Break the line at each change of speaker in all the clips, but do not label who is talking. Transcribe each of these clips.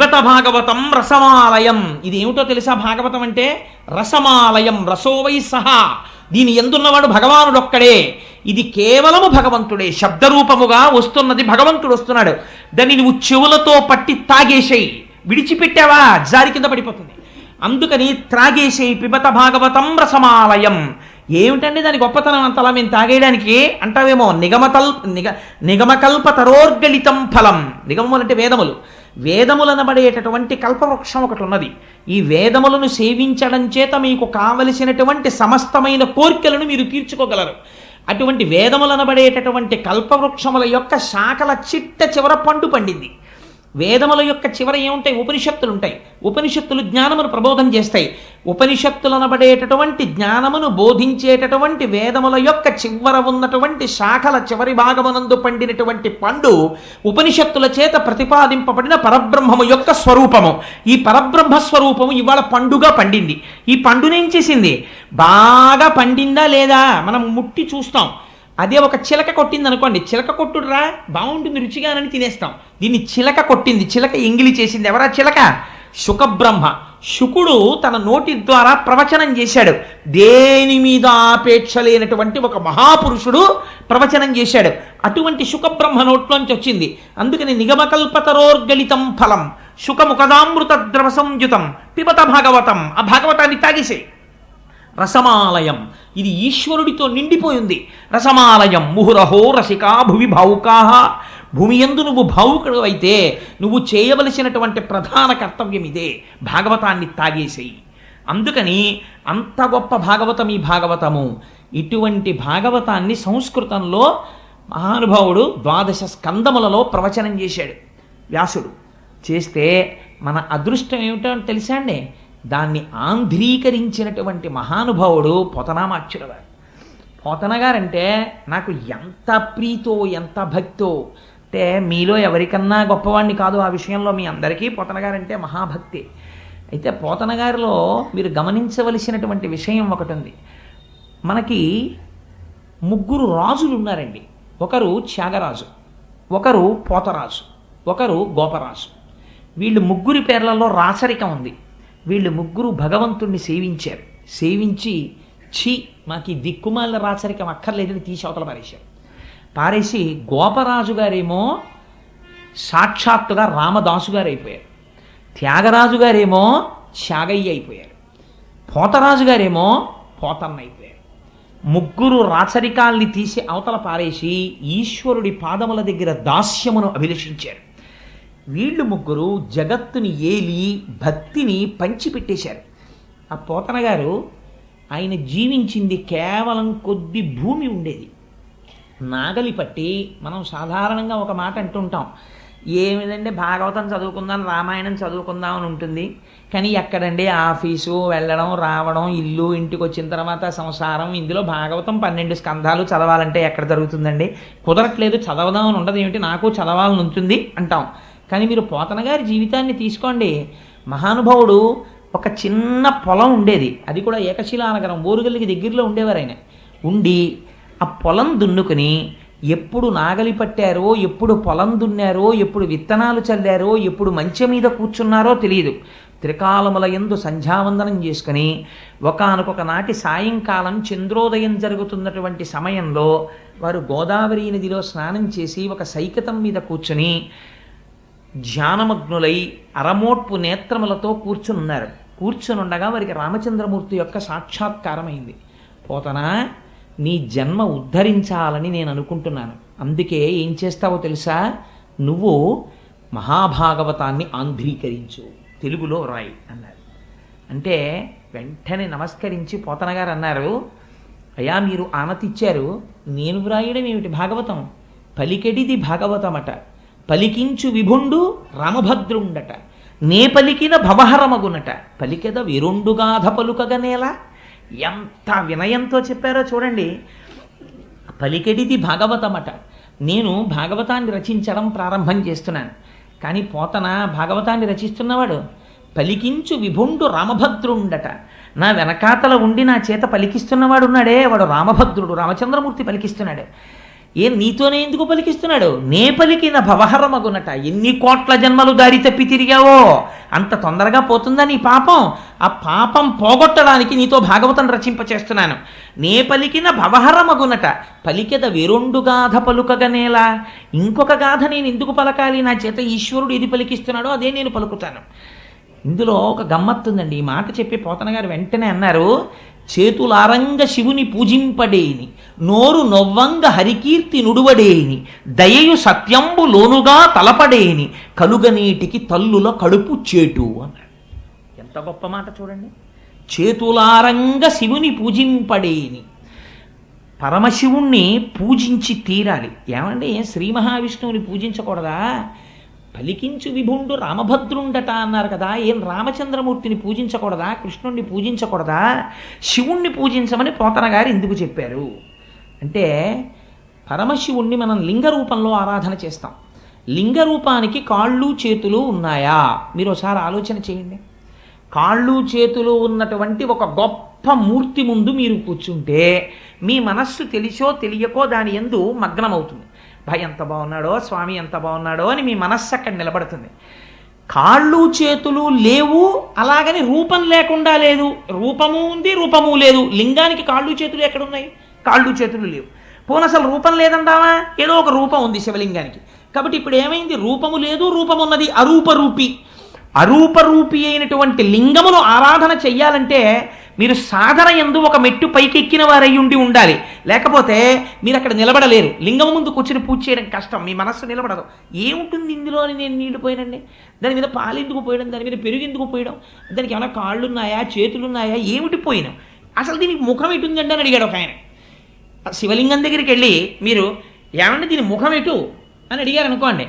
పిబత భాగవతం రసమాలయం. ఇది ఏమిటో తెలుసా భాగవతం అంటే? రసమాలయం రసోవై సహా. దీని ఎందున్నవాడు భగవానుడొక్కడే? ఇది కేవలము భగవంతుడే. శబ్దరూపముగా వస్తున్నది భగవంతుడు వస్తున్నాడు. దాన్ని నువ్వు చెవులతో పట్టి తాగేసేయి. విడిచిపెట్టావా? జారి కింద పడిపోతుంది. అందుకని త్రాగేసేయి పిబత భాగవతం రసమాలయం. ఏమిటండి దాని గొప్పతనం అంతలా మేము తాగేయడానికి? అంటావేమో నిగమతల్ నిగ నిగమకల్ప తరోర్గళితం ఫలం. నిగమములు అంటే వేదములు. వేదములనబడేటటువంటి కల్పవృక్షం ఒకటి ఉన్నది. ఈ వేదములను సేవించడం చేత మీకు కావలసినటువంటి సమస్తమైన కోరికలను మీరు తీర్చుకోగలరు. అటువంటి వేదములనబడేటటువంటి కల్పవృక్షముల యొక్క శాఖల చిట్ట చివర పండు పండింది. వేదముల యొక్క చివర ఏముంటాయి? ఉపనిషత్తులు ఉంటాయి ఉపనిషత్తులు జ్ఞానమును ప్రబోధం చేస్తాయి. ఉపనిషత్తులు అనబడేటటువంటి జ్ఞానమును బోధించేటటువంటి వేదముల యొక్క చివర ఉన్నటువంటి శాఖల చివరి భాగమునందు పండినటువంటి పండు ఉపనిషత్తుల చేత ప్రతిపాదింపబడిన పరబ్రహ్మము యొక్క స్వరూపము. ఈ పరబ్రహ్మ స్వరూపము ఇవాళ పండుగా పండింది. ఈ పండునేం చేసింది? బాగా పండిందా లేదా? మనం ముట్టి చూస్తాం. అదే ఒక చిలక కొట్టింది అనుకోండి. చిలక కొట్టుడురా బాగుంటుంది రుచిగానని తినేస్తాం. దీన్ని చిలక కొట్టింది. చిలక ఎంగిలి చేసింది. ఎవరా చిలక? శుకబ్రహ్మ. శుకుడు తన నోటి ద్వారా ప్రవచనం చేశాడు. దేని మీద ఆపేక్ష లేనటువంటి ఒక మహాపురుషుడు ప్రవచనం చేశాడు. అటువంటి శుకబ్రహ్మ నోట్లోంచి వచ్చింది. అందుకని నిగమకల్పతరోర్గళితం ఫలం. శుకముఖదామృత ద్రవ సంయుతం. పిబత భాగవతం. ఆ భాగవతాన్ని తాగేసేయి. రసమాలయం. ఇది ఈశ్వరుడితో నిండిపోయింది. రసమాలయం ముహురహో రసికా భువి భావుకాహ. భూమి ఎందు నువ్వు భావుకుడు అయితే నువ్వు చేయవలసినటువంటి ప్రధాన కర్తవ్యం ఇదే. భాగవతాన్ని తాగేసేయి. అందుకని అంత గొప్ప భాగవతం ఈ భాగవతము. ఇటువంటి భాగవతాన్ని సంస్కృతంలో మహానుభావుడు ద్వాదశ స్కందములలో ప్రవచనం చేశాడు. వ్యాసుడు చేస్తే మన అదృష్టం ఏమిటో తెలుసా అండి? దాన్ని ఆంధ్రీకరించినటువంటి మహానుభావుడు పోతనామాక్షుల వారు పోతన గారంటే నాకు ఎంత ప్రీతో ఎంత భక్తో అంటే మీలో ఎవరికన్నా గొప్పవాడిని కాదు ఆ విషయంలో మీ అందరికీ పోతన గారంటే మహాభక్తి. అయితే పోతన గారిలో మీరు గమనించవలసినటువంటి విషయం ఒకటి ఉంది మనకి ముగ్గురు రాజులు ఉన్నారండి. ఒకరు త్యాగరాజు ఒకరు పోతరాజు ఒకరు గోపరాజు. వీళ్ళు ముగ్గురి పేర్లలో రాచరికం ఉంది. వీళ్ళు ముగ్గురు భగవంతుణ్ణి సేవించారు. సేవించి ఛీ మాకు ఈ రాచరికం అక్కర్లేదని తీసి అవతల పారేశారు. పారేసి గోపరాజు గారేమో సాక్షాత్తుగా రామదాసు గారు అయిపోయారు త్యాగరాజు గారేమో త్యాగయ్య అయిపోయారు. పోతరాజు గారేమో పోతన్న అయిపోయారు ముగ్గురు రాచరికాల్ని తీసి అవతల పారేసి ఈశ్వరుడి పాదముల దగ్గర దాస్యమును అభిలషించారు. వీళ్ళు ముగ్గురు జగత్తుని ఏలి భక్తిని పంచిపెట్టేశారు. ఆ పోతన గారు ఆయన జీవించింది కేవలం కొద్ది భూమి ఉండేది. నాగలి పట్టి మనం సాధారణంగా ఒక మాట అంటుంటాం ఏమిదండి భాగవతం చదువుకుందాం రామాయణం చదువుకుందాం అని ఉంటుంది. కానీ ఎక్కడండి? ఆఫీసు వెళ్ళడం రావడం ఇల్లు ఇంటికి వచ్చిన తర్వాత సంసారం ఇందులో భాగవతం పన్నెండు స్కంధాలు చదవాలంటే ఎక్కడ జరుగుతుందండి? కుదరట్లేదు చదవదామని ఉండదు ఏమిటి? నాకు చదవాలని ఉంటుంది అంటాం. కానీ మీరు పోతన గారి జీవితాన్ని తీసుకోండి. మహానుభావుడు ఒక చిన్న పొలం ఉండేది. అది కూడా ఏకశిలానగరం ఓరుగల్లికి దగ్గరలో ఉండేవారు ఆయన. ఉండి ఆ పొలం దున్నుకుని ఎప్పుడు నాగలి పట్టారో ఎప్పుడు పొలం దున్నారో ఎప్పుడు విత్తనాలు చల్లారో ఎప్పుడు మంచె మీద కూర్చున్నారో తెలియదు. త్రికాలముల ఎందు సంధ్యావందనం చేసుకుని ఒకనకొక నాటి సాయంకాలం చంద్రోదయం జరుగుతున్నటువంటి సమయంలో వారు గోదావరి నదిలో స్నానం చేసి ఒక సైకతం మీద కూర్చుని ధ్యానమగ్నులై అరమోట్పు నేత్రములతో కూర్చునున్నారు. కూర్చునుండగా వారికి రామచంద్రమూర్తి యొక్క సాక్షాత్కారమైంది. పోతనా నీ జన్మ ఉద్ధరించాలని నేను అనుకుంటున్నాను. అందుకే ఏం చేస్తావో తెలుసా? నువ్వు మహాభాగవతాన్ని ఆంధ్రీకరించు. తెలుగులో రాయి అన్నారు. అంటే వెంటనే నమస్కరించి పోతన గారు అన్నారు అయ్యా మీరు ఆనతిచ్చారు. నేను వ్రాయడం ఏమిటి భాగవతం. పలికెడిది భాగవతమట. పలికించు విభుండు రామభద్రుండట. నే పలికిన భవహరమగునట పలికెద విరుండుగాధ పలుకగనేలా ఎంత వినయంతో చెప్పారో చూడండి. పలికెడిది భాగవతమట. నేను భాగవతాన్ని రచించడం ప్రారంభం చేస్తున్నాను. కానీ పోతన భాగవతాన్ని రచిస్తున్నవాడు పలికించు విభుండు రామభద్రుండట. నా వెనకాతల ఉండి నా చేత పలికిస్తున్నవాడు ఉన్నాడే వాడు రామభద్రుడు రామచంద్రమూర్తి పలికిస్తున్నాడు. ఏం నీతోనే ఎందుకు పలికిస్తున్నాడు? నే పలికిన భవహరమగునట. ఎన్ని కోట్ల జన్మలు దారి తప్పి తిరిగావో? అంత తొందరగా పోతుందా నీ పాపం? ఆ పాపం పోగొట్టడానికి నీతో భాగవతం రచింపచేస్తున్నాను. నే పలికిన భవహరమగునట. పలికెద వేరొండు గాథ పలుకగనేలా? ఇంకొక గాథ నేను ఎందుకు పలకాలి? నా చేత ఈశ్వరుడు ఇది పలికిస్తున్నాడో అదే నేను పలుకుతాను. ఇందులో ఒక గమ్మత్తుందండి ఈ మాట చెప్పి పోతన గారు వెంటనే అన్నారు చేతులారంగ శివుని పూజింపడేని నోరు నొవ్వంగ హరికీర్తి నుడువడేని దయయు సత్యంబు లోనుగా తలపడేని కలుగనీటికి తల్లుల కడుపు చేటు అన్నాడు. ఎంత గొప్ప మాట చూడండి. చేతులారంగ శివుని పూజింపడేని పరమశివుణ్ణి పూజించి తీరాలి. ఏమండి? శ్రీ మహావిష్ణువుని పూజించకూడదా? పలికించు విభుండు రామభద్రుండట అన్నారు కదా. ఏం రామచంద్రమూర్తిని పూజించకూడదా? కృష్ణుణ్ణి పూజించకూడదా? శివుణ్ణి పూజించమని పోతన గారు ఎందుకు చెప్పారు. అంటే పరమశివుణ్ణి మనం లింగ రూపంలో ఆరాధన చేస్తాం. లింగ రూపానికి కాళ్ళు చేతులు ఉన్నాయా? మీరు ఒకసారి ఆలోచన చేయండి. కాళ్ళు చేతులు ఉన్నటువంటి ఒక గొప్ప మూర్తి ముందు మీరు కూర్చుంటే మీ మనస్సు తెలిసో తెలియకో దాని ఎందు మగ్నమవుతుంది. భయ ఎంత బాగున్నాడో స్వామి ఎంత బాగున్నాడో అని మీ మనస్సు అక్కడ నిలబడుతుంది. కాళ్ళు చేతులు లేవు అలాగని రూపం లేకుండా లేదు. రూపము ఉంది రూపము లేదు. లింగానికి కాళ్ళు చేతులు ఎక్కడున్నాయి? కాళ్ళు చేతులు లేవు. పోను అసలు రూపం లేదంటావా? ఏదో ఒక రూపం ఉంది శివలింగానికి. కాబట్టి ఇప్పుడు ఏమైంది? రూపము లేదు రూపం ఉన్నది. అరూపరూపి. అరూపరూపి అయినటువంటి లింగమును ఆరాధన చెయ్యాలంటే మీరు సాధన ఎందు ఒక మెట్టు పైకెక్కిన వారై ఉండి ఉండాలి. లేకపోతే మీరు అక్కడ నిలబడలేరు. లింగం ముందు కూర్చుని పూజ చేయడం కష్టం. మీ మనస్సు నిలబడదు. ఏముంటుంది ఇందులో అని నేను నీళ్ళు పోయానండి? దాని మీద పాలు ఎందుకు పోయడం? దాని మీద పెరుగు ఎందుకు పోయడం? దానికి ఏమైనా కాళ్ళు ఉన్నాయా చేతులు ఉన్నాయా ఏమిటి పోయినాం? అసలు దీనికి ముఖం ఎటుందండి అని అడిగాడు ఒక ఆయన. శివలింగం దగ్గరికి వెళ్ళి మీరు ఏమంటే దీని ముఖం ఎటు? అని అడిగారు అనుకోండి.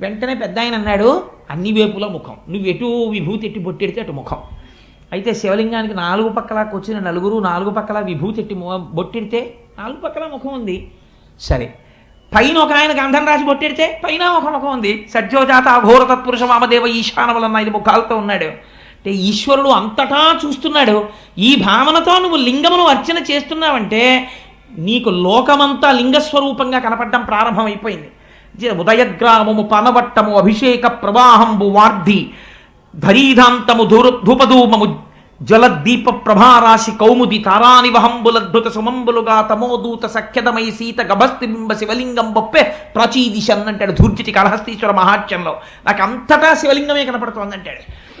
వెంటనే పెద్ద ఆయన అన్నాడు అన్ని వేపుల ముఖం. నువ్వు ఎటు విభూతి ఎట్టి బొట్టెడితే అటు ముఖం. అయితే శివలింగానికి నాలుగు పక్కల వచ్చిన నలుగురు నాలుగు పక్కల విభూతి బొట్టిడితే నాలుగు పక్కల ముఖం ఉంది. సరే. పైన ఒక ఆయన గంధం రాసి బొట్టెడితే పైన ఒక ముఖం ఉంది. సజ్జోజాత అఘోర తత్పురుష వామదేవ ఈశానవలన్న ఐదు ముఖాలతో ఉన్నాడు. అంటే ఈశ్వరుడు అంతటా చూస్తున్నాడు. ఈ భావనతో నువ్వు లింగమును అర్చన చేస్తున్నావంటే నీకు లోకమంతా లింగస్వరూపంగా కనపడడం ప్రారంభమైపోయింది. జ- ఉదయగ్రామము పనవట్టము అభిషేక ప్రవాహంబు వార్ధి ధరీధాంతము ధూర ధూపధూమము జలదీప ప్రభారాశి కౌముది తారానివహంబులద్భుత సుమంబులుగా తమోదూత సఖ్యతమై సీత గభస్తిబింబ శివలింగం బొప్పే ప్రచీదిశన్ అంటాడు ధూర్జటి కళహస్తీశ్వర మహాత్యంలో నాకు అంతటా శివలింగమే కనపడుతోందంటాడు.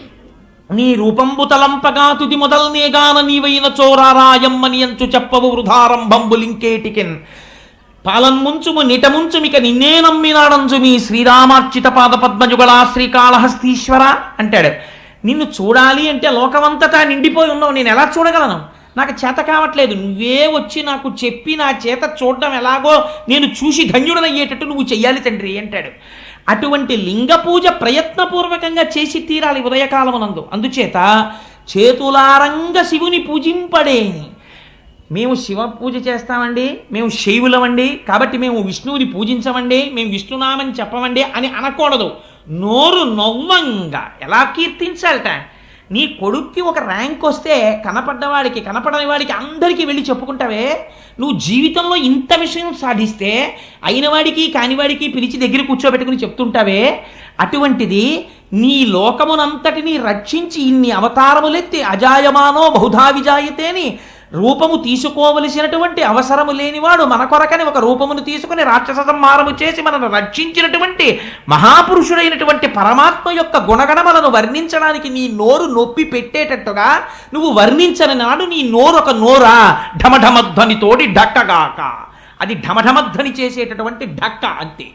నీ రూపంబు తలంపగా తుది మొదల్నేగాన నీవైన చోరారాయమ్మని అంచు చెప్పవు వృధారంభంబు లింకేటికెన్. పాలన్ముంచుము నిటముంచుమిక నిన్నే నమ్మినాడంచు మీ శ్రీరామార్చిత పాద పద్మజుగళా శ్రీకాళహస్తీశ్వర అంటాడు. నిన్ను చూడాలి అంటే లోకమంతటా నిండిపోయి ఉన్నావు. నేను ఎలా చూడగలను? నాకు చేత కావట్లేదు. నువ్వే వచ్చి నాకు చెప్పి నా చేత చూడడం ఎలాగో నేను చూసి ధన్యుడనయ్యేటట్టు నువ్వు చెయ్యాలి తండ్రి అంటాడు. అటువంటి లింగ పూజ ప్రయత్నపూర్వకంగా చేసి తీరాలి ఉదయకాలమునందు. అందుచేత చేతులారంగ శివుని పూజింపడేని మేము శివ పూజ చేస్తామండి మేము శైవులమండి కాబట్టి మేము విష్ణువుని పూజించమండి మేము విష్ణునామని చెప్పమండి అని అనకూడదు. నోరు నవ్వంగా ఎలా కీర్తించాలట? నీ కొడుక్కి ఒక ర్యాంక్ వస్తే కనపడ్డవాడికి కనపడని వాడికి అందరికీ వెళ్ళి చెప్పుకుంటావే. నువ్వు జీవితంలో ఇంత విషయం సాధిస్తే అయిన వాడికి కానివాడికి పిలిచి దగ్గర కూర్చోబెట్టుకుని చెప్తుంటావే. అటువంటిది నీ లోకమునంతటిని రక్షించి ఇన్ని అవతారములెత్తి అజాయమానో బహుధా విజాయతేని రూపము తీసుకోవలసినటువంటి అవసరము లేనివాడు మన కొరకని ఒక రూపమును తీసుకుని రాక్షస సంహారము చేసి మనను రక్షించినటువంటి మహాపురుషుడైనటువంటి పరమాత్మ యొక్క గుణగణములను వర్ణించడానికి నీ నోరు నొప్పి పెట్టేటట్టుగా నువ్వు వర్ణించని నాడు నీ నోరు ఒక నోరా ఢమఢమధ్వనితోటి ఢక్కగాక. అది ఢమఢమధ్వని చేసేటటువంటి ఢక్క అంతే.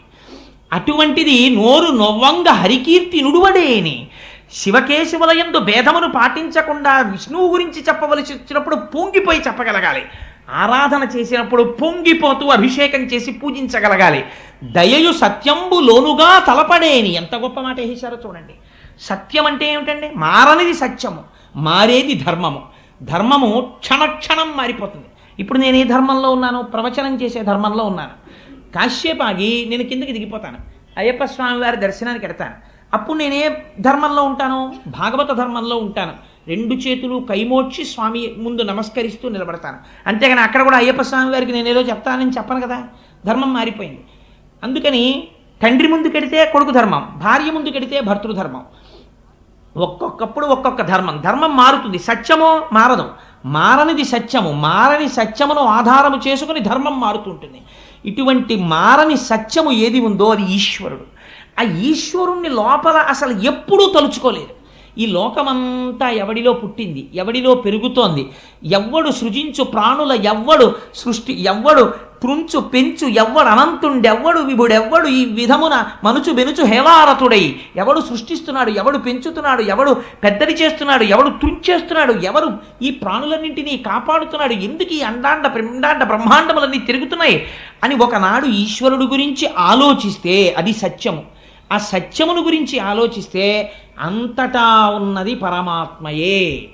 అటువంటిది నోరు నొవ్వంగ హరికీర్తి నుడువడేని. శివకేశవులయందు భేదమును పాటించకుండా విష్ణువు గురించి చెప్పవలసి వచ్చినప్పుడు పొంగిపోయి చెప్పగలగాలి. ఆరాధన చేసినప్పుడు పొంగిపోతూ అభిషేకం చేసి పూజించగలగాలి. దయయు సత్యంబు లోనుగా తలపడేని. ఎంత గొప్ప మాట వేసారో చూడండి. సత్యం అంటే ఏమిటండి? మారనిది సత్యము మారేది ధర్మము. ధర్మము క్షణక్షణం మారిపోతుంది. ఇప్పుడు నేను ఏ ధర్మంలో ఉన్నాను ప్రవచనం చేసే ధర్మంలో ఉన్నాను. కాశ్యపాగి నేను కిందకి దిగిపోతాను. అయ్యప్ప స్వామివారి దర్శనానికి వెడతాను అప్పుడు నేనే ధర్మంలో ఉంటాను భాగవత ధర్మంలో ఉంటాను. రెండు చేతులు కైమోడ్చి స్వామి ముందు నమస్కరిస్తూ నిలబడతాను. అంతేగాని అక్కడ కూడా అయ్యప్ప స్వామి వారికి నేను ఏదో చెప్తానని చెప్పను కదా. ధర్మం మారిపోయింది. అందుకని తండ్రి ముందు కెడితే కొడుకు ధర్మం భార్య ముందు కెడితే భర్తృధర్మం ఒక్కొక్కప్పుడు ఒక్కొక్క ధర్మం. ధర్మం మారుతుంది. సత్యమో మారదు. మారనిది సత్యము. మారని సత్యమును ఆధారము చేసుకుని ధర్మం మారుతుంటుంది ఇటువంటి మారని సత్యము ఏది ఉందో అది ఈశ్వరుడు. ఆ ఈశ్వరుణ్ణి లోపల అసలు ఎప్పుడూ తలుచుకోలేదు. ఈ లోకమంతా ఎవడిలో పుట్టింది? ఎవడిలో పెరుగుతోంది? ఎవ్వడు సృజించు ప్రాణుల ఎవ్వడు సృష్టి ఎవ్వడు తృంచు పెంచు ఎవ్వడు అనంతుండెవ్వడు విభుడెవ్వడు ఈ విధమున మనుచు బెనుచు హేవారతుడై ఎవడు సృష్టిస్తున్నాడు ఎవడు పెంచుతున్నాడు ఎవడు పెద్దది చేస్తున్నాడు ఎవడు తృంచేస్తున్నాడు ఎవరు ఈ ప్రాణులన్నింటినీ కాపాడుతున్నాడు ఎందుకు ఈ అండాండ పిండాండ బ్రహ్మాండములన్నీ తిరుగుతున్నాయి అని ఒకనాడు ఈశ్వరుడు గురించి ఆలోచిస్తే అది సత్యము. ఆ సత్యమును గురించి ఆలోచిస్తే అంతటా ఉన్నది పరమాత్మయే.